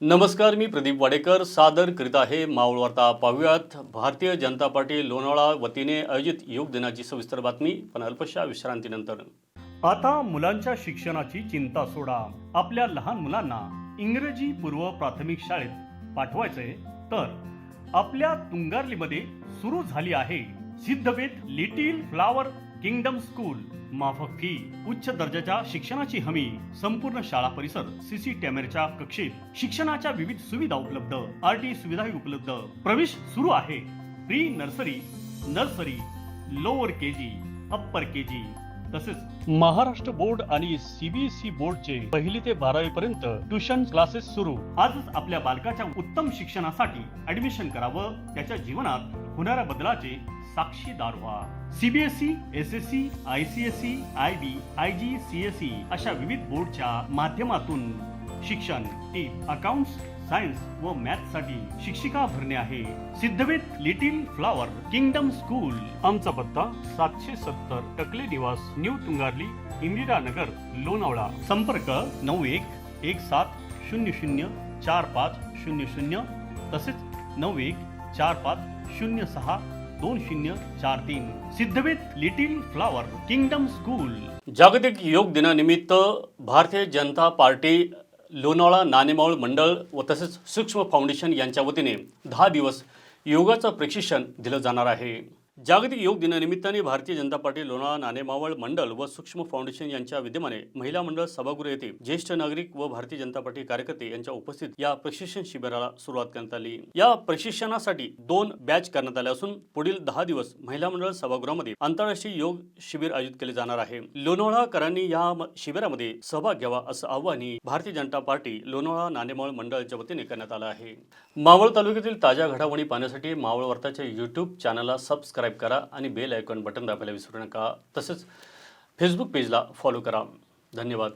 नमस्कार मी प्रदीप वाडेकर. सादर करीत आहे मावळ वार्ता पाहूयात. भारतीय जनता पार्टी लोणावळा वतीने आयोजित योग दिनाची सविस्तर बातमी. पण अल्पशा विश्रांतीनंतर. आता मुलांच्या शिक्षणाची चिंता सोडा. आपल्या लहान मुलांना इंग्रजी पूर्व प्राथमिक शाळेत पाठवायचे तर आपल्या तुंगारलीमध्ये सुरू झाली आहे Siddhved little flower kingdom school माफक फी उच्च दर्जाच्या शिक्षणाची हमी संपूर्ण शाळा परिसर सीसी कॅमेराच्या कक्षेत शिक्षणाच्या विविध सुविधा उपलब्ध आर टी सुविधाही उपलब्ध. प्रवेश सुरू आहे. Pre nursery nursery lower K G upper K G तसेच महाराष्ट्र बोर्ड आणि सीबीएसई बोर्डचे पहिली ते बारावी पर्यंत ट्युशन क्लासेस सुरू. आजच आपल्या बालकाच्या उत्तम शिक्षणासाठी ऍडमिशन करावं त्याच्या जीवनात होणाऱ्या बदलाचे साक्षीदार व्हा CBSE S S C I C S C I B I G C S C अशा विविध बोर्डच्या माध्यमातून शिक्षण टीप अकाउंट्स सायन्स व मॅथसाठी शिक्षिका भरणे आहे. Siddhved little flower kingdom school. आमचा पत्ता सातशे सत्तर टकले निवास न्यू तुंगारली इंदिरानगर लोणावळा. संपर्क नऊ एक एक सात शून्य शून्य चार पाच शून्य शून्य तसेच नऊ एक चार पाच शून्य सहा दोन शून्य चार तीन. Siddhved little flower kingdom school. जागतिक योग दिनानिमित्त भारतीय जनता पार्टी लोणावळा नाणेमाऊळ मंडळ व तसेच सूक्ष्म फाउंडेशन यांच्या वतीने दहा दिवस योगाचं प्रशिक्षण दिलं जाणार आहे. जागतिक योग दिनानिमित्ताने भारतीय जनता पार्टी लोणावळा नाणेमावळ मंडळ व सूक्ष्म फाउंडेशन यांच्या विद्यमाने महिला मंडळ सभागृह येथे ज्येष्ठ नागरिक व भारतीय जनता पार्टी कार्यकर्ते यांच्या उपस्थित या प्रशिक्षण शिबिराला सुरुवात करण्यात आली. या प्रशिक्षणासाठी दोन बॅच करण्यात आले असून पुढील दहा दिवस महिला मंडळ सभागृहामध्ये आंतरराष्ट्रीय योग शिबिर आयोजित केले जाणार आहे. लोणावळाकरांनी या शिबिरामध्ये सहभाग घ्यावा असं आवाहनही भारतीय जनता पार्टी लोणावळा नाणेमावळ मंडळाच्या वतीने करण्यात आलं आहे. मावळ तालुक्यातील ताज्या घडामोडी पाहण्यासाठी मावळ वार्ताच्या युट्यूब चॅनलला सबस्क्राईब करा आणि बेल आयकॉन बटन दाबायला विसरू नका. तसेच फेसबुक पेजला फॉलो करा. धन्यवाद.